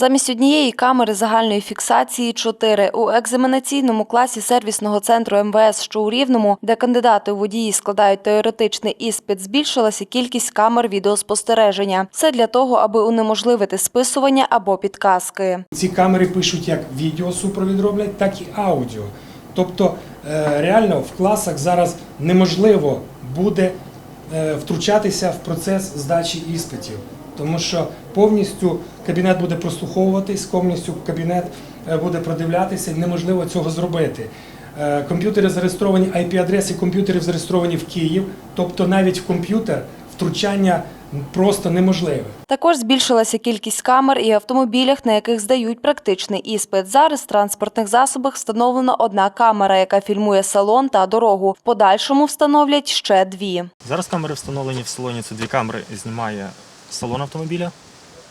Замість однієї камери загальної фіксації чотири. У екзаменаційному класі сервісного центру МВС, що у Рівному, де кандидати у водії складають теоретичний іспит, збільшилася кількість камер відеоспостереження. Все для того, аби унеможливити списування або підказки. Ці камери пишуть як відеосупровід роблять, так і аудіо. Тобто е, реально в класах зараз неможливо буде е, втручатися в процес здачі іспитів, тому що повністю кабінет буде прослуховуватись, повністю кабінет е, буде продивлятися, і неможливо цього зробити. Е, Комп'ютери зареєстровані, IP-адреси комп'ютерів зареєстровані в Київ, тобто навіть в комп'ютер втручання просто неможливе. Також збільшилася кількість камер і автомобілях, на яких здають практичний іспит. Зараз в транспортних засобах встановлена одна камера, яка фільмує салон та дорогу. В подальшому встановлять ще дві. Зараз камери встановлені в салоні. Це дві камери знімає салон автомобіля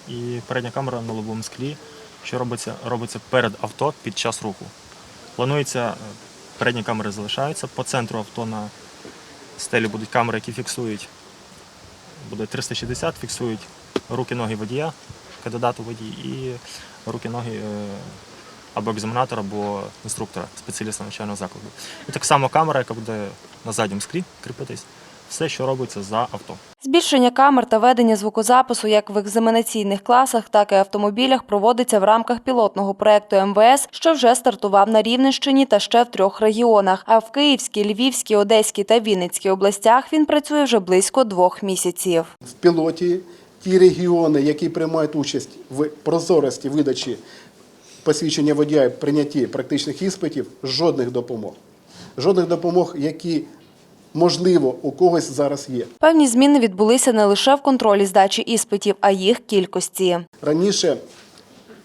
і передня камера на лобовому склі, що робиться, робиться перед авто під час руху. Планується, е, передні камери залишаються. По центру авто на стелі будуть камери, які фіксують. Буде 360, фіксують руки, ноги водія, кандидату водій, і руки, ноги е, або екзаменатора, або інструктора, спеціаліста навчального закладу. І так само камера, яка буде на задньому склі кріпитись, все, що робиться за авто. Збільшення камер та ведення звукозапису як в екзаменаційних класах, так і автомобілях проводиться в рамках пілотного проекту МВС, що вже стартував на Рівненщині та ще в трьох регіонах. А в Київській, Львівській, Одеській та Вінницькій областях він працює вже близько двох місяців. в пілоті ті регіони, які приймають участь в прозорості видачі посвідчення водія прийнятті практичних іспитів, жодних допомог. Жодних допомог, які можливо у когось зараз є. Певні зміни відбулися не лише в контролі здачі іспитів, а їх кількості. Раніше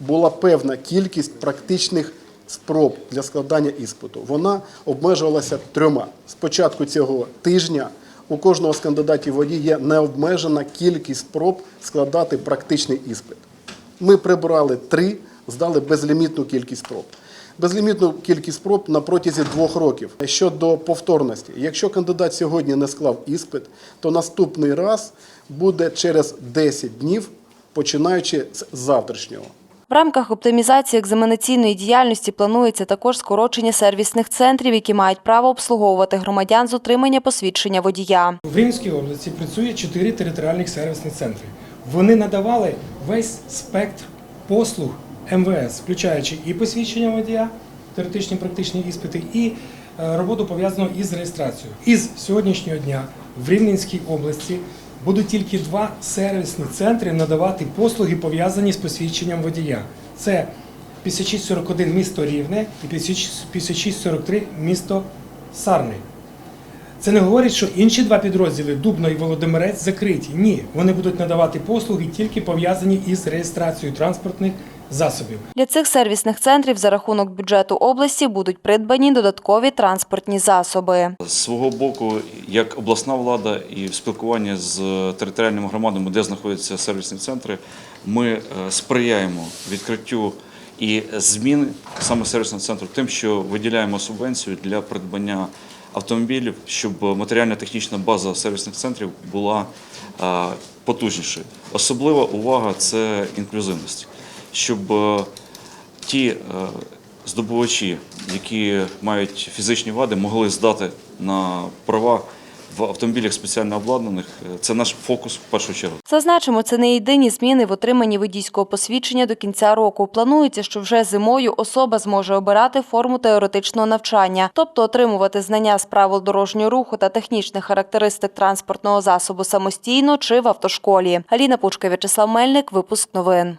була певна кількість практичних спроб для складання іспиту. Вона обмежувалася трьома. З початку цього тижня у кожного з кандидатів водій є необмежена кількість спроб складати практичний іспит. Ми прибрали три, здали безлімітну кількість спроб. Безлімітну кількість спроб на протязі двох років. Щодо повторності, якщо кандидат сьогодні не склав іспит, то наступний раз буде через 10 днів, починаючи з завтрашнього. В рамках оптимізації екзаменаційної діяльності планується також скорочення сервісних центрів, які мають право обслуговувати громадян з отримання посвідчення водія. В Рівненській області працює чотири територіальних сервісних центри. Вони надавали весь спектр послуг МВС, включаючи і посвідчення водія, теоретичні практичні іспити, і е, роботу пов'язану із реєстрацією. Із сьогоднішнього дня в Рівненській області будуть тільки два сервісні центри надавати послуги, пов'язані з посвідченням водія. Це 5641 місто Рівне і 5643 місто Сарни. Це не говорить, що інші два підрозділи Дубно і Володимирець закриті. Ні, вони будуть надавати послуги тільки пов'язані із реєстрацією транспортних засобів. Для цих сервісних центрів за рахунок бюджету області будуть придбані додаткові транспортні засоби. З свого боку, як обласна влада і в спілкуванні з територіальними громадами, де знаходяться сервісні центри, ми е, сприяємо відкриттю і зміни саме сервісного центру тим, що виділяємо субвенцію для придбання автомобілів, щоб матеріально-технічна база сервісних центрів була е, потужнішою. Особлива увага це інклюзивність, щоб е, ті е, здобувачі, які мають фізичні вади, могли здати на права в автомобілях спеціально обладнаних. Це наш фокус в першу чергу. Зазначимо, це не єдині зміни в отриманні водійського посвідчення до кінця року. Планується, що вже зимою особа зможе обирати форму теоретичного навчання, тобто отримувати знання з правил дорожнього руху та технічних характеристик транспортного засобу самостійно чи в автошколі. Аліна Пучка, В'ячеслав Мельник, випуск новин.